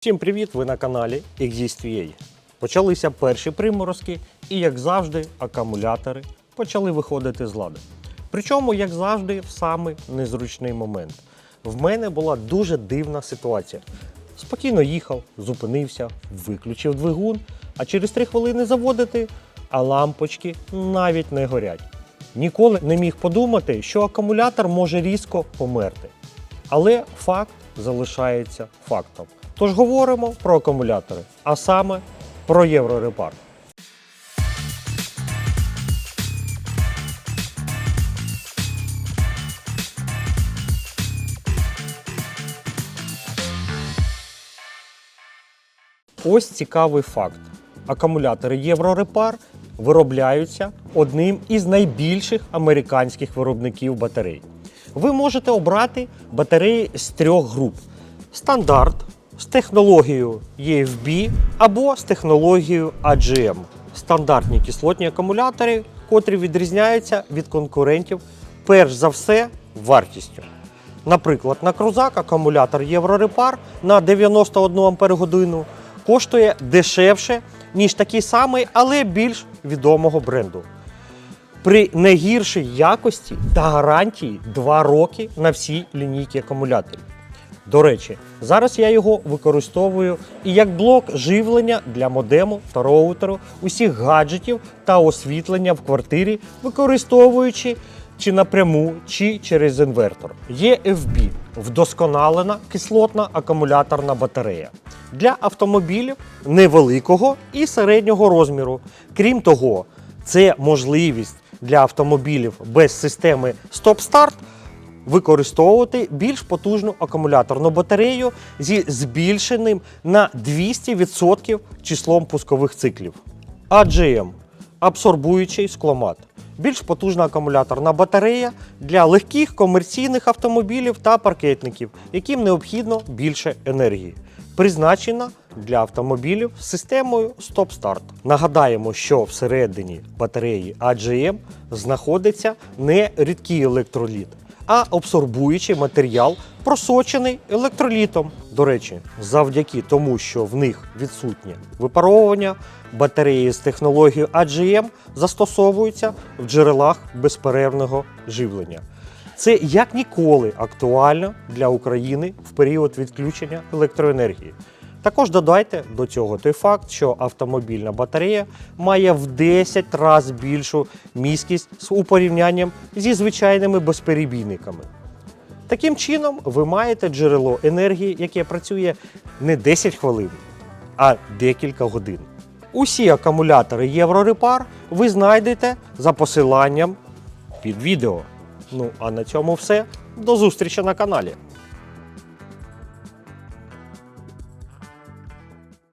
Всім привіт! Ви на каналі Exist.ua. Почалися перші приморозки, і, як завжди, акумулятори почали виходити з ладу. Причому, як завжди, в самий незручний момент. В мене була дуже дивна ситуація. Спокійно їхав, зупинився, виключив двигун, а через 3 хвилини заводити, а лампочки навіть не горять. Ніколи не міг подумати, що акумулятор може різко померти. Але факт залишається фактом. Тож говоримо про акумулятори, а саме про Єврорепар. Ось цікавий факт. Акумулятори Єврорепар виробляються одним із найбільших американських виробників батарей. Ви можете обрати батареї з трьох груп: стандарт з технологією EFB або з технологією AGM. Стандартні кислотні акумулятори, котрі відрізняються від конкурентів перш за все вартістю. Наприклад, на крузак акумулятор Єврорепар на 91 Ампер-годину коштує дешевше, ніж такий самий, але більш відомого бренду. При найгіршій якості та гарантії 2 роки на всі лінійки акумуляторів. До речі, зараз я його використовую і як блок живлення для модему та роутеру усіх гаджетів та освітлення в квартирі, використовуючи чи напряму, чи через інвертор. Є FB – вдосконалена кислотна акумуляторна батарея для автомобілів невеликого і середнього розміру. Крім того, це можливість для автомобілів без системи стоп-старт використовувати більш потужну акумуляторну батарею зі збільшеним на 200% числом пускових циклів. AGM – абсорбуючий скломат. Більш потужна акумуляторна батарея для легких комерційних автомобілів та паркетників, яким необхідно більше енергії. Призначена для автомобілів з системою стоп-старт. Нагадаємо, що всередині батареї AGM знаходиться не рідкий електроліт, а абсорбуючий матеріал, просочений електролітом. До речі, завдяки тому, що в них відсутнє випаровування, батареї з технологією AGM застосовуються в джерелах безперервного живлення. Це як ніколи актуально для України в період відключення електроенергії. Також додайте до цього той факт, що автомобільна батарея має в 10 разів більшу міськість у порівнянням зі звичайними безперебійниками. Таким чином, ви маєте джерело енергії, яке працює не 10 хвилин, а декілька годин. Усі акумулятори Єврорепар ви знайдете за посиланням під відео. Ну а на цьому все. До зустрічі на каналі.